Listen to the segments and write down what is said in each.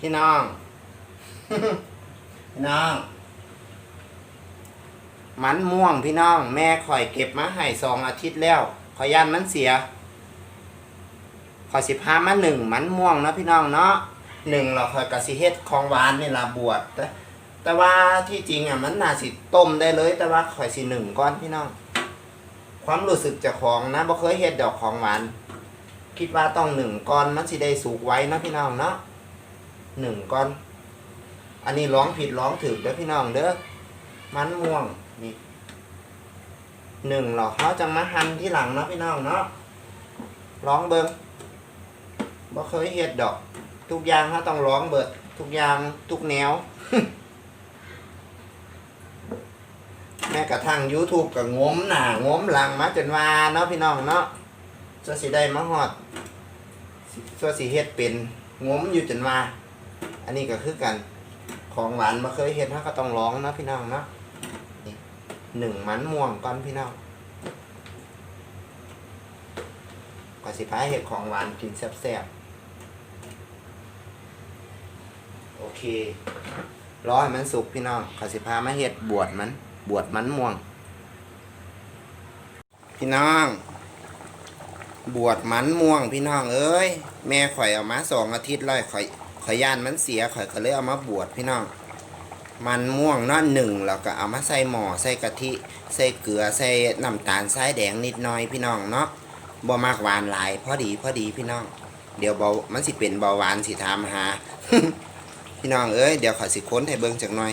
พี่น้อง พี่น้อง มันม่วงพี่น้อง แม่ข่อยเก็บมาให้สองอาทิตย์แล้วขอยยันมันเสีย ขอยสิพามาหนึ่งมันม่วงนะพี่น้องเนาะหนึ่งเราคอยกะสิเฮ็ดของหวานนี่ละบวชแต่แต่ว่าที่จริงอะมันน่าสิต้มได้เลย แต่ว่าข่อยสิหนึ่งก้อนพี่น้อง ความรู้สึกจากของนะบ่เคยเฮ็ดดอกของหวาน คิดว่าต้องหนึ่งก้อนมันสิได้สุกไว้นะพี่น้องเนาะ หนึ่งก้อน อันนี้ร้องผิดร้องถูกเด้อพี่น้องเด้อมันม่วงนี่หนึ่งหรอกเขาจะมาหั่นที่หลังเนาะพี่น้องเนาะร้องเบิงบ่เคยเฮ็ดดอก ทุกอย่างเขาต้องร้องเบิด ทุกอย่างทุกแนว แม้กระทั่ง YouTube ก็งมหน้างมหลังมาจนว่าเนาะพี่น้องเนาะส่วสิได้มาฮอดส่วนสิเฮ็ดเป็นงมอยู่จนว่า อันนี้ก็คือกันของหวานมาเคยเห็นเขาก็ต้องร้องนะพี่น้องนะนี่หนึ่งมันม่วงก่อนพี่น้องก่อนสิพาเห็ดของหวานกินแซ่บๆโอเครอให้มันสุกพี่น้องก่อนสิพามาเห็ดบวชมัน บวชมันม่วง พี่น้อง บวชมันม่วงพี่น้องเอ้ยแม่ข่อยเอามาสองอาทิตย์เลยข่อย ข่อยย่านมันเสียข่อยก็เลยเอามาบวชพี่น้อง มันม่วงเนาะหนึ่งแล้วก็เอามาใส่หม้อใส่กะทิ ใส่เกลือใส่น้ำตาลทรายแดงนิดหน่อยพี่น้องเนาะบ่มากหวานหลายพอดีพอดีพี่น้อง เดี๋ยวเบามันสิเป็นเบาหวานสิถามหา พี่น้องเอ้ยเดี๋ยวข่อยสิค้นให้เบิ่งจักหน่อย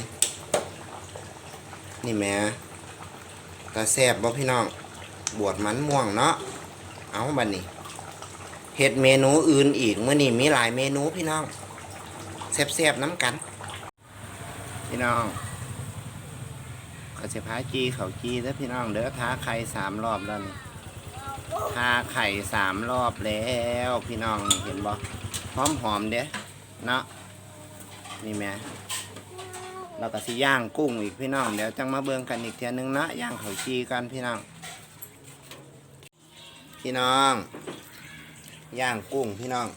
นี่แม่ตาแซ่บบ่พี่น้องบวชมันม่วงเนาะเอาบัดนี้เฮ็ดเมนูอื่นอีกเมื้อนี้มีหลายเมนูพี่น้อง แซ่บๆน้ำกัน พี่น้องเขาจะพาจีเขาจีเด้อพี่น้องเด้อท้าไข่สามรอบแล้วนี่ทาไข่สามรอบแล้วพี่น้องเห็นบ่หอมหอมๆเด้เนาะนี่แม่เราก็สิย่างกุ้งอีกพี่น้องเดี๋ยวจังมาเบิ่งกันอีกเทียนึงนะย่างเขาจีกันพี่น้อง พี่น้อง ย่างกุ้งพี่น้อง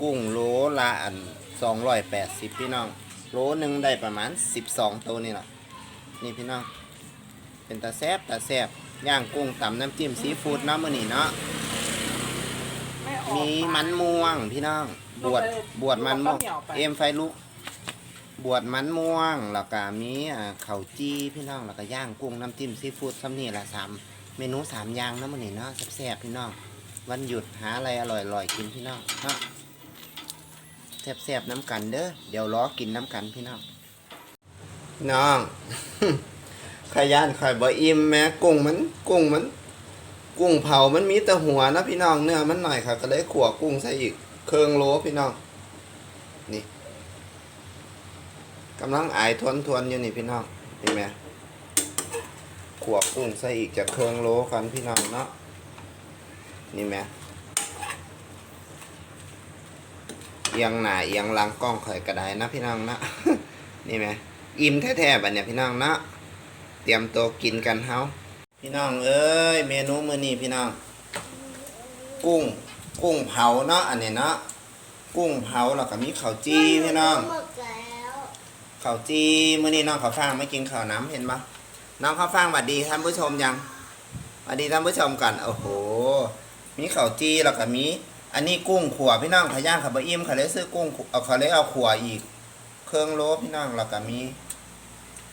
กุ้งโลละอันสองร้อยแปดสิบพี่น้องโลหนึ่งได้ประมาณสิบสองตัวนี่แหละนี่พี่น้อง เป็นตาแซบตาแซบย่างกุ้งตำน้ำจิ้มซีฟู้ดเนาะมื้อนี้เนาะมีมันม่วงพี่น้อง บวชบวชมันม่วง เอ็มไฟลุก บวชมันม่วงแล้วก็มีอ่าข้าจี้พี่น้องแล้วก็ย่างกุ้งน้ำจิ้มซีฟู้ดซ้ำนี่ละสามเมนูสามอย่างเนาะมื้อนี้เนาะแซ่บๆพี่น้อง วันหยุดหาอะไรอร่อยๆกินพี่น้องเนาะ แซ่บๆน้ำกันเด้อเดี๋ยวล้อกินน้ำกันพี่น้องน้องขยันข่อยบ่อิ่มแม้กุ้งมันกุ้งมัน กุ้งเผามันมีแต่หัวนะพี่น้องเนื้อมันหน่อยค่ะก็เลยขัวกุ้งใส่อีกเครื่องโลพี่น้องนี่กำลังอายทวนทวนๆอยู่นี่พี่น้องเห็นไหมขัวกุ้งใส่อีกจากเครื่องโลกันพี่น้องเนาะนี่แหม่เอียงหน้าเอียงหลังกล้องข่อยกระไดนะพี่น้องนะ นี่ไหมอิ่มแท้ๆบัดเนี่ยพี่น้องนะ เตรียมตัวกินกันเฮาพี่น้องเอ้ยเมนูมื้อนี้พี่น้อง กุ้ง กุ้งเผาเนาะอันนี้เนาะกุ้งเผาแล้วก็มีข้าวจีพี่น้องข้าวจีมื้อนี้น้องข้าวฟ่างไม่กินข้าวน้ำเห็นปะน้องข้าวฟ่างสวัสดีท่านผู้ชมยังสวัสดีท่านผู้ชมกันโอ้โห มีข้าวจีแล้วก็มี อันนี้กุ้งขัวพี่น้องขย่างขับะอิ่มเขาเลยซื้อกุ้งขัวเอาเขาเลยเอาขัวอีก เครื่องโลพี่น้องแล้วก็มี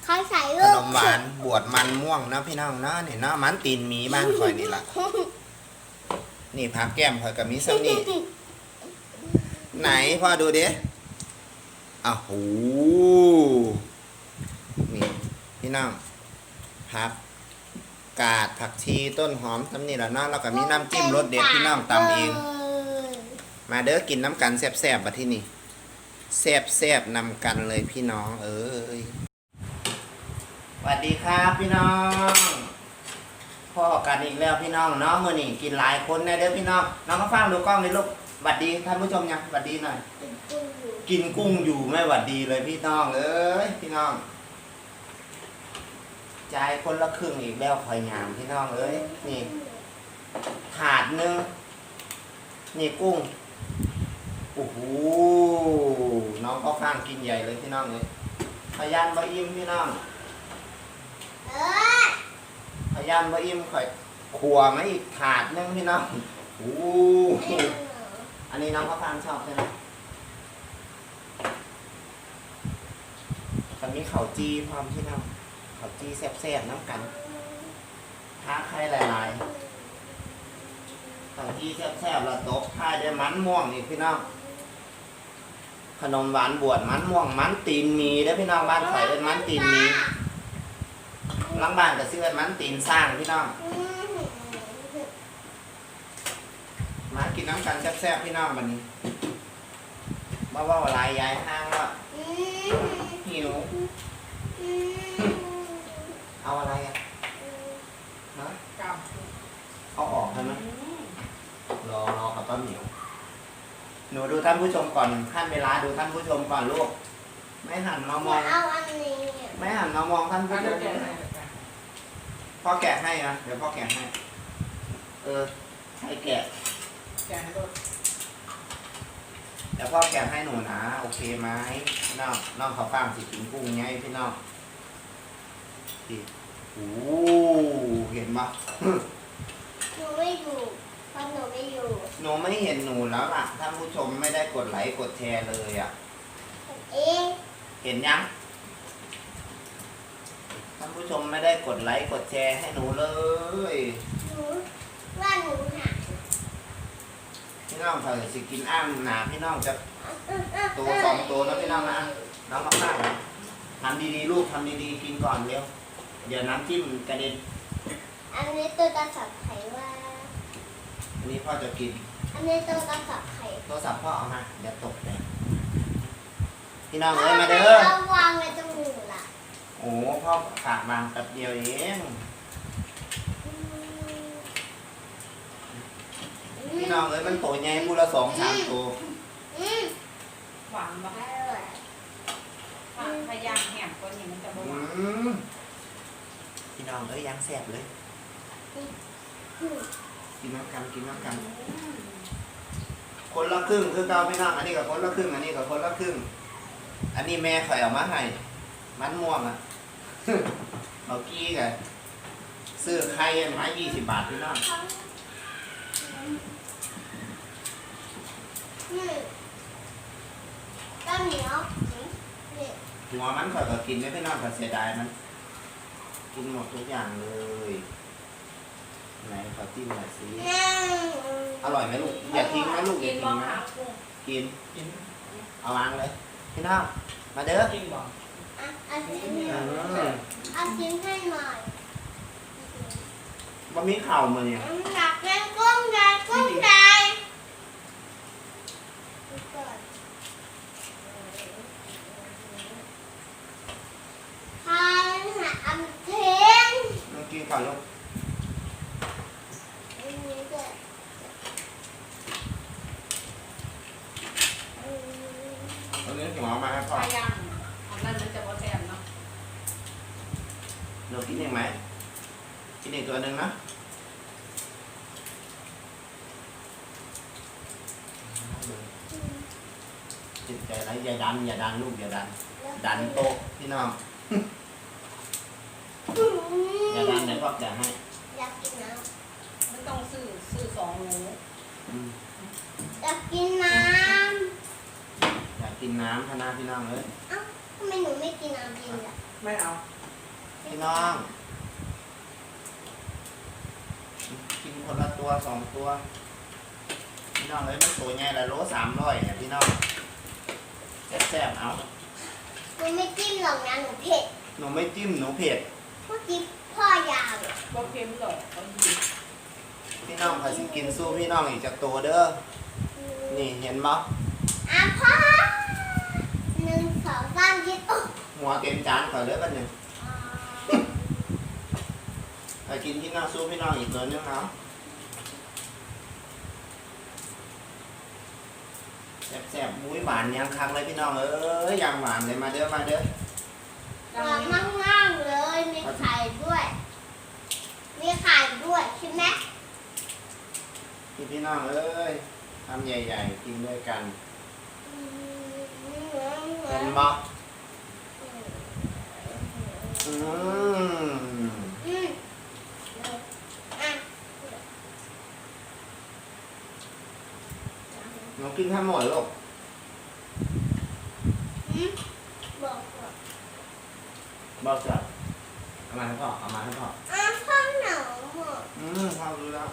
เขาใส่ขลูกนมหวานบวชมันม่วงนะพี่น้องนะนี่เนาะมันตีนหมีบ้านคอยนี่ละนี่พักแก้มคอยกับมีซ้ำนี่ไหนพ่อดูดิอ้าวโหนี่พี่น้องผักกาดผักชีต้นหอมทำนี่แหละเนาะแล้วก็มีน้ำจิ้มรสเด็ดพี่น้องตำเอง มาเด้อกินน้ำกันแซ่บๆบัดที่นี่แซ่บๆนำกันเลยพี่น้อง เอ้ยสวัสดีครับพี่น้องพ่อกันอีกแล้วพี่น้องเนาะมื่อนี้กินหลายคนน่เด้อพี่น้องน้องก็ฟังดูกล้องเลยลูกสวัสดีท่านผู้ชมยังสวัสดีหน่อยกินกุ้งอยู่ไม่หวัดดีเลยพี่น้องเอ้ยพี่น้องจ่ายคนละครึ่งอีกแล้วคอยงามพี่น้องเอ้ยนี่ถาดหนึงนี่กุ้ง โอ้โหน้องก็ข้างกินใหญ่เลยพี่น้องเลยพยานบะอิ่มพี่น้องเออพยานบะอิ่มข่อยขัวมาอีกถาดนึงพี่น้องโอ้โหอันนี้น้องก็ข้างชอบใช่ไหมมันมีข้าวจีพร้อมพี่น้องข้าวจีแซ่บๆน้ำกันท้าใครหลายๆข้าวจีแซ่บๆแล้วตบท้ายด้วยมันม่วงอีกพี่น้อง ขนมหวานบวชมันม่วงมันตีนมีเด้อพี่น้องบ้านข่อยเป็นมันตีนมีหลังบ้านก็ซื้อเป็นมันตีนสร้างพี่น้อง มากินน้ำกันแซ่บๆพี่น้องวันนี้มาว่าอะไรยายห้างว่าหิว เอาอะไรอะฮะกับเอาออกใช่ไหมรอรอกับป้าเหมียว หนูดูท่านผู้ชมก่อนขั้นเวลาดูท่านผู้ชมก่อนลูก ไม่หันมามอง เอาอันนี้ไม่หันมามองท่านผู้ถ้าชจะมแกะให้แกะพ่อแกะให้นะเดี๋ยวพ่อแกะให้ เออให้แกะ แกะให้รถเดี๋ยวพ่อแกะให้หนูนะโอเคไหมน้องน้องเขาฟังสิกินกุ้งไงพี่น้องพี่โอ้เห็นปะหนูไม่อยู่ เพราะหนูไม่อยู่หนูไม่เห็นหนูแล้วล่ะท่านผู้ชมไม่ได้กดไลค์กดแชร์เลยอะ เอ๊ะเห็นยังท่านผู้ชมไม่ได้กดไลค์กดแชร์ให้หนูเลยหนูว่าหนูหาพี่น้องเผื่อสิกินอ้ามหนาพี่น้องจะ ตัวสองตัวนะพี่น้องนะ น้องมาข้างทำดีๆลูกทำดีๆกินก่อนเร็วเดี๋ยวน้ำจิ้มกระเด็น อันนี้ตัวกระสับไขว่า อันนี้พ่อจะกินอันนี้ตัวกระสับไข่โทรศัพท์พ่อเอามาเดี๋ยวตกเลยพี่น้องเอ้ยมาเด้อเอาวางไว้ตรงหนูล่ะโอ้พ่อฝากวางแป๊บเดียวเองพี่น้องเอ้ยมันโตใหญ่พูละสองสามตัวอืมหวานบ่อร่อยหวานพยายามแหมตัวนี้มันจะบ่อืหวานมพี่น้องเอ้ยยังแสบเลยอืม กินน้ำกันกินน้ำกัน คนละครึ่งคือเก่าพี่น้องอันนี้กับคนละครึ่ง อันนี้กับคนละครึ่ง อันนี้แม่ข่อยเอามาให้มันม่วงอะเอากี้กันซื้อไข่มายี่สิบบาทพี่น้องอืมต้นเหนียวอืมนี่หัวมันข่อยก็กินไม่พี่น้องก็เสียดายมัน กินหมดทุกอย่างเลย ไหนขอจิ้มหน่อยสิอืมอร่อยไหมลูก อย่าทิ้งนะลูกอกิย่านบ่ทิ้งนะหากุ้งกิน กินเอาวางเลย พี่น้อง มาเด้อกินบ่อะเอาชิ้นให้อืหน่อยมเอาชิ้นให้หน่อยบะมีเข่ามาเนี่ยอยากเล่นกุ้งใหญ่กุ้งใหญ่ทานหาอันเทง น้องกินก่อนลูก อันนี้ด้วยอืม เอาเนื้อหัวมาให้พ่อ พยายามอันนั้นมันจะบ่แซ่บเนาะ เรากินยังไหมกินอีกตัวหนึ่งนะ ติดใจแล้วอย่าดันอย่าดันลูกอย่าดัน ดันโต๊ะพี่น้องอืมอย่าดันเดี๋ยวพ่อจะให้อยากกินน้มันต้องซื้อซื้อสองหนูอืมำอยากกินน้อยากกินน้ำพะนาพี่น้องเลยำเอ้าทำไมหนูไม่กินน้ำกินล่ะไม่เอาพี่น้อง กินคนละตัวสองตัว พี่น้องเลยมันตัวใหญ่ละโลสามร้อยเนี่ยพี่น้อง แซ่บๆเอาหนูไม่จิ้มหรอกนะหนูเผ็ดหนูไม่จิ้มหนูเผ็ดเมื่อกี้พ่อยาวอะบ่เค็มหรอกเขาดีพี่น้องเขาสิกินสู้พี่น้องอีกจากตัวเด้อนี่เห็นบ่อะพ่อหนึ่งสองสามยิบอุ๊ยหัวเต็มจานเขาเลยกันหนึ่งอ่าไปกินพี่น้องสู้พี่น้องอีกตัวนึงเอา แซ่บๆมุ้ยหวานยังคักเลยพี่น้องเอ้ยยังหวานเลยมาเด้อมาเด้อหวานมากๆเลย มีไข่ด้วย มีไข่ด้วยใช่ไหมพี่พี่น้องเอ้ยทำใหญ่ๆกินด้วยกันอืมเป็นบ่อืมอืม หนูกินข้าวหมดลูกอืมบอกก่อนบอกจ้ะเอามาให้พ่อเอามาให้พ่ออะพ่อหนูอะอืมพ่อรู้แล้ว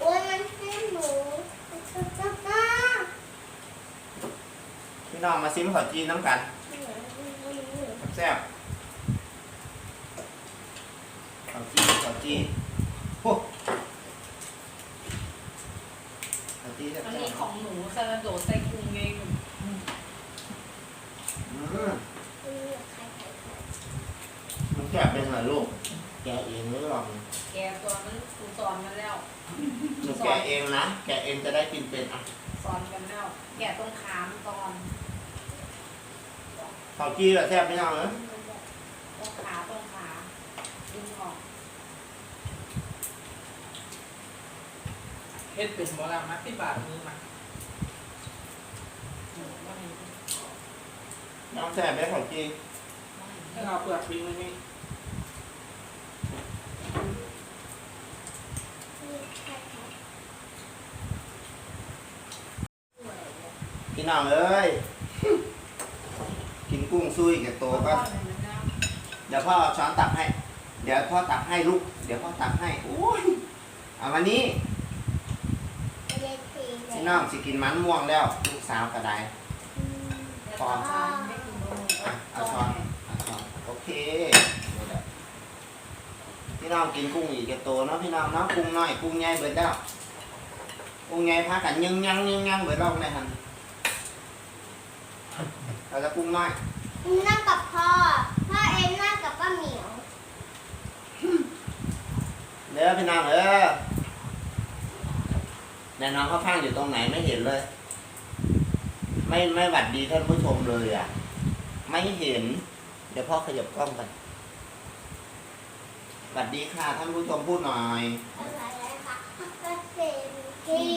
โอ้ยมันให้หนูอะพี่น้องมาซิมขอจีนน้ำกันแซ่บขอจีขอจีโอ้ ขอจีแซ่บอันๆนี้ของหนูซาลาโดใส่กุ้งเองอืมมันแกะเป็นเหรอลูกแกะเองหรือลองแกตัวมันครูสอนมันแล้ว หนูแกะเองนะ แกะเองจะได้กินเป็นอะสอนกันแล้ว แกะตรงขามตอนขอจีเหรอแซ่บพี่น้องเอ้ยตรงขาตรงขาดึงออก เฮ็ดเป็นโบราณมาที่บาทมือมาหนูว่าไงน้องแซ่บไหมขอจีถ้าเอาเปลือกปิ้งไว้นี่พี่น้องเอ้ย กินกุ้งซุยกับโตก็เดี๋ยวพ่อเอาช้อนตักให้ เดี๋ยวพ่อตักให้ลูก เดี๋ยวพ่อตักให้ โอ้ยเอาวันนี้ พี่น้องสิกินมันม่วงแล้ว ลูกสาวกระไดพอไม่กินโดนอะเอาช้อนเอาช้อนโอเคนี่แหละพี่น้องกินกุ้งอีกกับโตเนาะพี่น้องเนาะกุ้งน้อยกุ้งใหญ่เบิดแล้วกุ้งใหญ่พากันยังยังยังยังเบิดรอบเลยฮันเราจะกุ้งน้อยนั่งกับพ่อพ่อเอ็นนั่งกับป้าเหมียวเด้อพี่น้องเออ แน่น้องเขาฟังอยู่ตรงไหนไม่เห็นเลย ไม่ไม่หวัดดีท่านผู้ชมเลยอะ ไม่เห็น เดี๋ยวพ่อขยับกล้องกันหวัดดีค่ะท่านผู้ชมพูดหน่อยอะไรนะคะก็เซนที่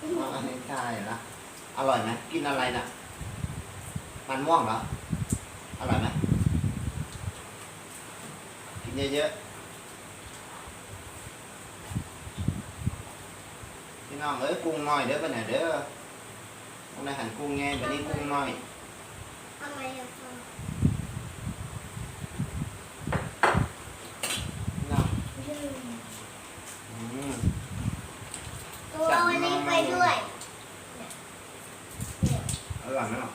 อ๋ออันนี้ใช่ละอร่อยไหมกินอะไรน่ะ มันม่วงเหรอ อร่อยไหมกินเยอะๆ พี่น้องเอ้ยกุ้งน้อยเด้อไปไหนเด้อตรงไหนหันกุ้งไงบันนี้กุ้งน้อย ทำไมอะพ่อ พี่น้อง อืม อืม ตัวเอาอันนี้ไปด้วยเนี่ยเนี่ย อร่อยไหมหรอ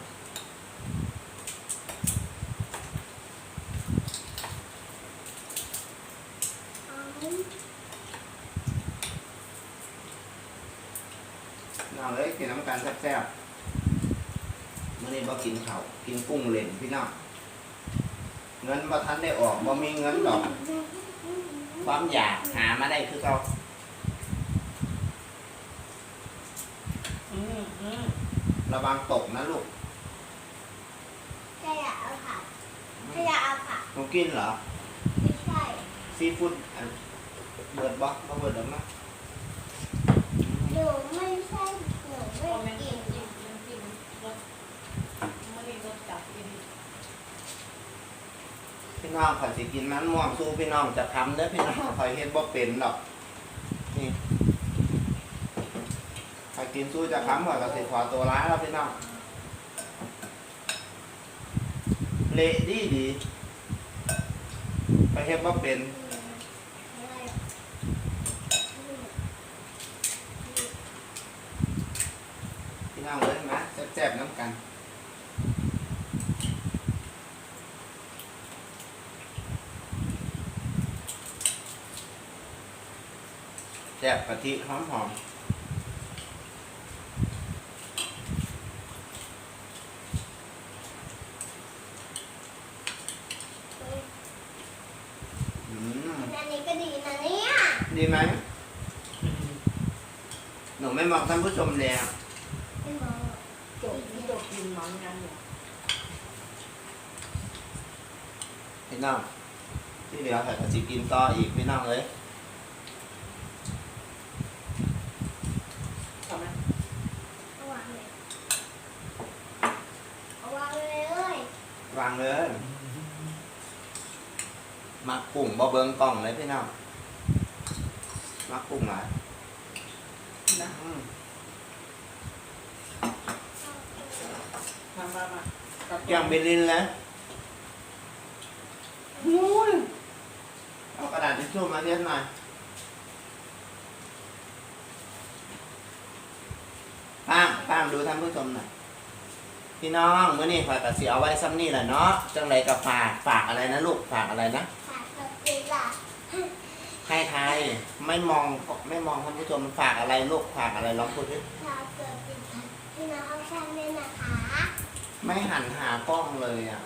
เอา พี่น้องเอ้ยกินน้ำกันแซ่บๆมื่อนี้บ่กินข้าวกินกุ้งเล่น พี่น้องเงินบ่ทันได้ออกบ่มีเงินดอกความอยากหามาได้คือเขาอืมอืมระวังตกนะลูกแค่อยากเอาผักแค่อยากเอาผักหนูกินเหรอ ไม่ใช่ซีฟู้ดอันเบิดบ่บ่เบิดหรอกนะหนูไม่ใช่หนูพอไม่แม่กิกินนกินกินรสไม่ได้รสจัดกิน พี่น้องข่อยสิกินมันม่วงสู้พี่น้องจะทำเด้อพี่น้องข่อยเฮ็ดบ่เป็นหรอกนี่ข่อยกินสู้จะทำข่อยก็สิขอตัวร้ายแล้วพี่น้องเละดีดีข่อยเฮ็ดบ่เป็นพี่น้องเลยมาแซ่บๆน้ำกัน แซ่บกะทิหอมหอมอืมอันนี้ก็ดีนะเนี่ย ดีไหมหนูไม่มองท่านผู้ชมเลยอะไม่มองจบจบกินมันกันเนี่ยพี่น้องที่เหลือใส่กะทิกินต่ออีกพี่น้องเลยทำไหมระหว่างเลยางเลย มักกุ้งบ่เบิ่งกล้องเลยพี่น้องมักกุ้งหลายนะอืมมามามากับเกี่ยงเบลินแล้วนู้นเอากระดาษทิชชู่มาเทียนหน่อยป้ามป้ามดูท่านผู้ชมหน่อย พี่น้องเมื่อนี้ฝากกับเสียเอาไว้ซ้ำนี่แหละเนาะจังไรกับฝากฝากอะไรนะลูกฝากอะไรนะฝากกับปีละให้ใครไม่มองไม่มองท่านผู้ชมฝากอะไรลูกฝากอะไรลองพูดดิฝากกับปีละพี่น้องเอาช่างด้วยนะคะ ไม่หันหากล้องเลยอะ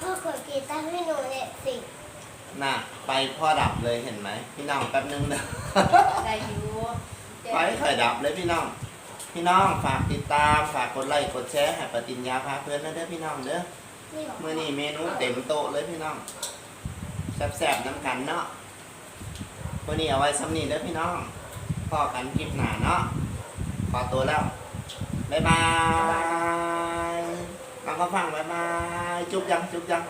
พ่อกดติดตามให้หนูเนี่ยสิน่ะไปพ่อดับเลยเห็นไหมพี่น้องแป๊บนึงนะได้อยู่ไปถอยดับเลยพี่น้อง พี่น้องฝากติดตามฝากกดไลค์กดแชร์ให้ปฏิญญาพาเพื่อนนะเด้อพี่น้องเด้อนี่บอกมื่อนี้เมนูเต็มโต๊ะเลยพี่น้องแซ่บๆน้ำกันเนาะมื่อนี้เอาไว้ซ้ำนี้เด้อพี่น้องพอกันคลิปหน้าเนาะขอตัวแล้วบ๊ายบายน้องก็ฟังบ๊ายบายจุ๊บยังจุ๊บยัง